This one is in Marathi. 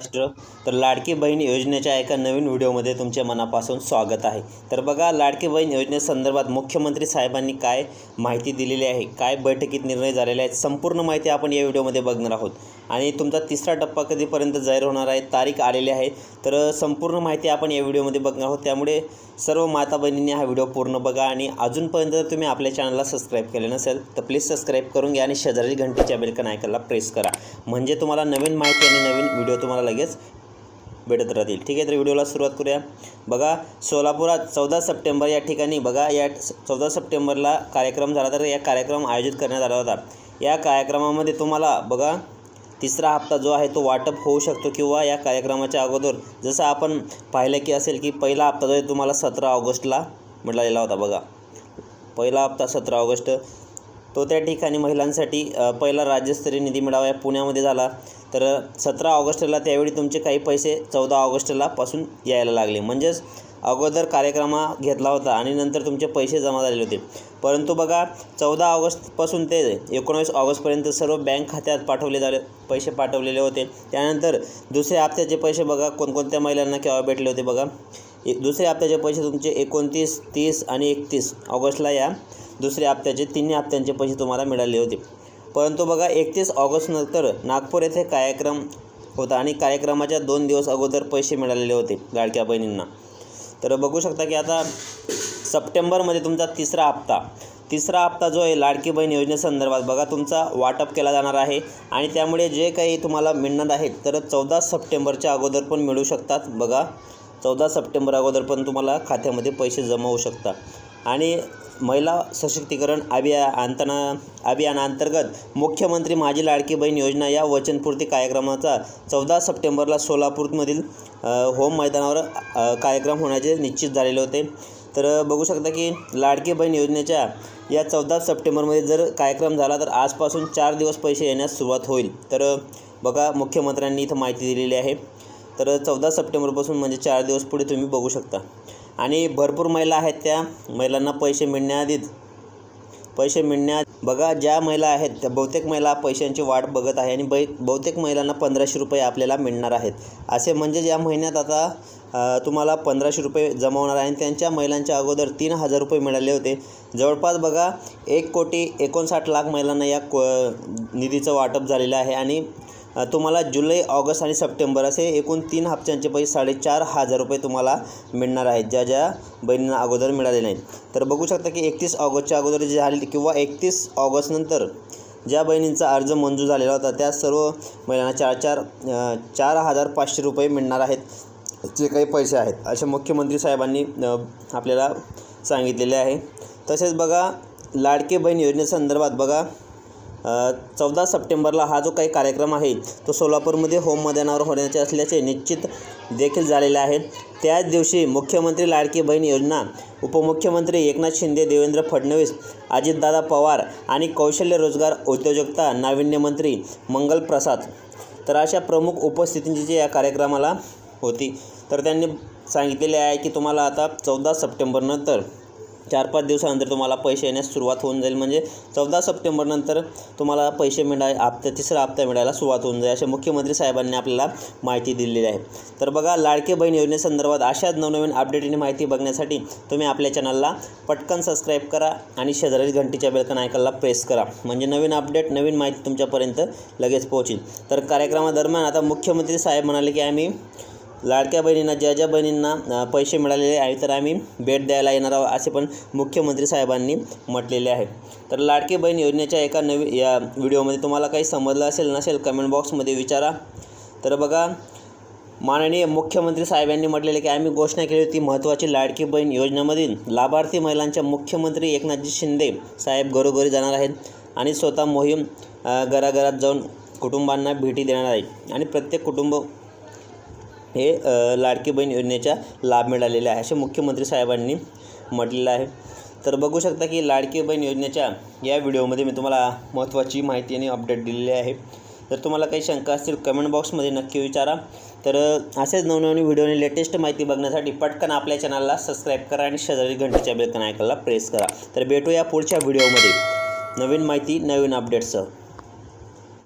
महाराष्ट्र. तर लाडकी बहीण योजनेच्या एका नवीन व्हिडिओमध्ये तुमच्या मनापासून स्वागत आहे. तर बघा लाडकी बहीण योजनेसंदर्भात मुख्यमंत्री साहेबांनी काय माहिती दिलेली आहे? काय बैठकीत निर्णय झालेले आहेत? संपूर्ण माहिती आपण या व्हिडिओमध्ये बघणार आहोत. आणि तुमचा तिसरा टप्पा कधीपर्यंत जाहीर होणार आहे तारीख आलेली आहे तर संपूर्ण माहिती आपण या व्हिडिओमध्ये बघणार आहोत. त्यामुळे सर्व माता बहिणींनी हा व्हिडिओ पूर्ण बघा आणि अजूनपर्यंत जर तुम्ही आपल्या चॅनलला सबस्क्राईब केले नसेल तर प्लीज सबस्क्राईब करून घ्या आणि शेजारी घंटीच्या बेलकन आयकनला प्रेस करा. म्हणजे तुम्हाला नवीन माहिती आणि नवीन व्हिडिओ तुम्हाला लगेच भेटत राहतील. ठीक आहे तर व्हिडिओला सुरुवात करूया. बघा सोलापुरात चौदा सप्टेंबर या ठिकाणी बघा या चौदा सप्टेंबरला कार्यक्रम झाला तर या कार्यक्रम आयोजित करण्यात आला होता. या कार्यक्रमामध्ये तुम्हाला बघा तिसरा हप्ता जो आहे तो वाटप होऊ शकतो किंवा या कार्यक्रमाच्या अगोदर जसं आपण पाहिलं की असेल की पहिला हप्ता जो आहे तुम्हाला सतरा ऑगस्टला मिळालेला होता बघा. पहिला हप्ता सतरा ऑगस्ट. तो त्या ठिकाणी महिलांसाठी पहिला राज्यस्तरीय निधी मिळावा या पुण्यामध्ये झाला. तर सतरा ऑगस्टला त्यावेळी तुमचे काही पैसे चौदा ऑगस्टला पासून यायला लागले. म्हणजेच अगोदर कार्यक्रमा घेतला होता आणि नंतर तुमचे पैसे जमा झालेले होते. परंतु बघा चौदा ऑगस्टपासून ते एकोणावीस ऑगस्टपर्यंत सर्व बँक खात्यात पाठवले झाले पैसे पाठवलेले होते. त्यानंतर दुसऱ्या हप्त्याचे पैसे बघा कोणकोणत्या महिलांना केव्हा भेटले होते बघा. ए दुसऱ्या हप्त्याचे पैसे तुमचे एकोणतीस तीस आणि एकतीस ऑगस्टला या दुसऱ्या हप्त्याचे तिन्ही हप्त्यांचे पैसे तुम्हाला मिळाले होते. परंतु बघा एकतीस ऑगस्टनंतर नागपूर येथे कार्यक्रम होता आणि कार्यक्रमाच्या दोन दिवस अगोदर पैसे मिळालेले होते लाडक्या बहिणींना. तर बघू शकता की आता सप्टेंबरमध्ये तुमचा तिसरा हप्ता. तिसरा हप्ता जो आहे लाडकी बहीण योजनेसंदर्भात बघा तुमचा वाटप केला जाणार आहे. आणि त्यामुळे जे काही तुम्हाला मिळणार आहे तर चौदा सप्टेंबरच्या अगोदर पण मिळू शकतात. बघा चौदा सप्टेंबर अगोदर पण तुम्हाला खात्यामध्ये पैसे जमा होऊ शकतात. आणि महिला सशक्तीकरण अभिया अंतना अभियानांतर्गत मुख्यमंत्री माझी लाडकी बहीण योजना या वचनपूर्ती कार्यक्रमाचा चौदा सप्टेंबरला सोलापूरमधील होम मैदानावर कार्यक्रम होण्याचे निश्चित झालेले होते. तर बघू शकता की लाडकी बहीण योजनेच्या या चौदा सप्टेंबरमध्ये जर कार्यक्रम झाला तर आजपासून चार दिवस पैसे येण्यास सुरुवात होईल. तर बघा मुख्यमंत्र्यांनी इथं माहिती दिलेली आहे. तर चौदा सप्टेंबरपासून म्हणजे चार दिवस पुढे तुम्ही बघू शकता. आणि भरपूर महिला आहेत त्या. महिलांना पैसे मिळण्याआधीच पैसे मिळण्यात बघा ज्या महिला आहेत त्या बहुतेक महिला पैशांची वाट बघत आहे आणि बै बहुतेक महिलांना पंधराशे रुपये आपल्याला मिळणार आहेत. असे म्हणजे या महिन्यात आता तुम्हाला पंधराशे रुपये जमा होणार आहे आणि त्यांच्या महिलांच्या अगोदर तीन हजार रुपये मिळाले होते. जवळपास बघा एक कोटी एकोणसाठ लाख महिलांना या को निधीचं वाटप झालेलं आहे आणि तुम्हाला जुलै ऑगस्ट आणि सप्टेंबर असे एकूण तीन हप्त्यांचे पैसे साडेचार हजार रुपये तुम्हाला मिळणार आहेत ज्या ज्या बहिणींना अगोदर मिळाले नाहीत. तर बघू शकता की एकतीस ऑगस्टच्या अगोदर जे झाले किंवा एकतीस ऑगस्टनंतर ज्या बहिणींचा अर्ज मंजूर झालेला होता त्या सर्व महिलांना चार चार चार हजार पाचशे रुपये मिळणार आहेत जे काही पैसे आहेत असे मुख्यमंत्री साहेबांनी आपल्याला सांगितलेले आहे. तसेच बघा लाडके बहीण योजनेसंदर्भात बघा चौदा सप्टेंबरला हा जो काही कार्यक्रम आहे तो सोलापूरमध्ये होम मैदानावर होण्याचे असल्याचे निश्चित देखील झालेले आहे. त्याच दिवशी मुख्यमंत्री लाडकी बहीण योजना उपमुख्यमंत्री एकनाथ शिंदे देवेंद्र फडणवीस अजितदादा पवार आणि कौशल्य रोजगार उद्योजकता नाविन्य मंत्री मंगल प्रसाद तर अशा प्रमुख उपस्थितींची जी या कार्यक्रमाला होती. तर त्यांनी सांगितलेले आहे की तुम्हाला आता चौदा सप्टेंबरनंतर चार पाच दिवसानंतर तुम्हाला पैसे येण्यास सुरुवात होऊन जाईल. म्हणजे चौदा सप्टेंबरनंतर तुम्हाला पैसे मिळाय हप्ता तिसरा हप्ता मिळायला सुरुवात होऊन जाईल असे मुख्यमंत्री साहेबांनी आपल्याला माहिती दिलेली आहे. तर बघा लाडके बहीण योजनेसंदर्भात अशाच नवनवीन अपडेट आणि माहिती बघण्यासाठी तुम्ही आपल्या चॅनलला पटकन सबस्क्राईब करा आणि शेजारी घंटीच्या बेलकन आयकनला प्रेस करा. म्हणजे नवीन अपडेट नवीन माहिती तुमच्यापर्यंत लगेच पोहोचेल. तर कार्यक्रमादरम्यान आता मुख्यमंत्री साहेब म्हणाले की आम्ही लाडक्या बहिणींना ज्या ज्या बहिणींना पैसे मिळालेले आहे तर आम्ही भेट द्यायला येणार आहोत असे पण मुख्यमंत्री साहेबांनी म्हटलेले आहे. तर लाडकी बहीण योजनेच्या एका नवी या व्हिडिओमध्ये तुम्हाला काही समजलं असेल नसेल कमेंट बॉक्समध्ये विचारा. तर बघा माननीय मुख्यमंत्री साहेबांनी म्हटलेले की आम्ही घोषणा केली होती महत्त्वाची लाडकी बहीण योजनेमधील लाभार्थी महिलांच्या मुख्यमंत्री एकनाथजी शिंदे साहेब घरोघरी जाणार आहेत आणि स्वतः मोहीम घराघरात जाऊन कुटुंबांना भेटी देणार आहेत. आणि प्रत्येक कुटुंब हे लाडकी बहीण योजनेचा लाभ मिळालेला आहे असे मुख्यमंत्री साहेबांनी म्हटलेलं आहे. तर बघू शकता की लाडकी बहीण योजनेच्या या व्हिडिओमध्ये मी तुम्हाला महत्त्वाची माहिती आणि अपडेट दिलेली आहे. जर तुम्हाला काही शंका असतील कमेंट बॉक्समध्ये नक्की विचारा. तर असेच नवनवीन व्हिडिओ आणि लेटेस्ट माहिती बघण्यासाठी पटकन आपल्या चॅनलला सबस्क्राईब करा आणि शेजारी घंटीच्या बेलकन ऐकायला प्रेस करा. तर भेटूया पुढच्या व्हिडिओमध्ये. नवीन माहिती नवीन अपडेट्ससह